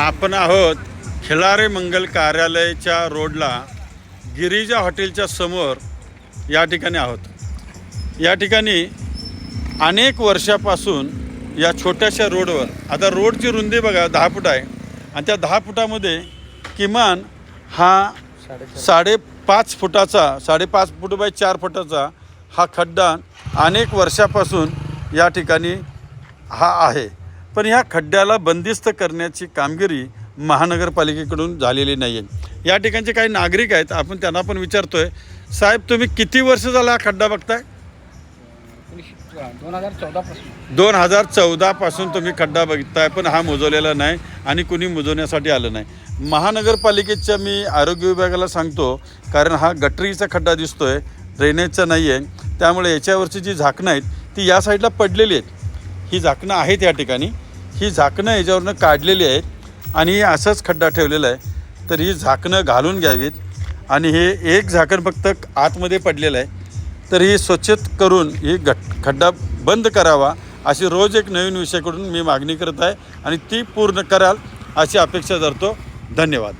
आपण आहोत खिलारे मंगल कार्यालयाच्या रोडला गिरिजा हॉटेलच्या समोर या ठिकाणी आहोत. या ठिकाणी अनेक वर्षापासून या छोट्याशा रोडवर आता रोडची रुंदी बघा दहा फूट आहे. आणि त्या दहा फुटामध्ये किमान हा साडेपाच फुटाचा साडेपाच फूट बाय चार फुटाचा हा खड्डा अनेक वर्षापासून या ठिकाणी हा आहे. पण ह्या खड्ड्याला बंदिस्त करण्याची कामगिरी महानगरपालिकेकडून झालेली नाही आहे या ठिकाणचे काही नागरिक आहेत आपण त्यांना पण विचारतो आहे साहेब तुम्ही किती वर्ष झाला हा खड्डा बघताय? दोन हजार चौदा दोन हजार चौदापासून तुम्ही खड्डा बघताय पण हा मोजवलेला नाही आणि कुणी मोजवण्यासाठी आलं नाही. महानगरपालिकेच्या मी आरोग्य विभागाला सांगतो कारण हा गटरीचा खड्डा दिसतोय ड्रेनेजचा नाही आहे त्यामुळे याच्यावरची जी झाकणं आहेत ती या साईडला पडलेली आहेत. ही झाकणं आहेत या ठिकाणी. ही झाकणं याच्यावरनं काढलेली आहेत आणि असंच खड्डा ठेवलेला आहे. तर ही झाकणं घालून घ्यावीत. आणि हे एक झाकण फक्त आतमध्ये पडलेलं आहे. तर ही स्वच्छत करून ही घट खड्डा बंद करावा अशी रोज एक नवीन विषयाकडून मी मागणी करत आहे. आणि ती पूर्ण कराल अशी अपेक्षा धरतो. धन्यवाद.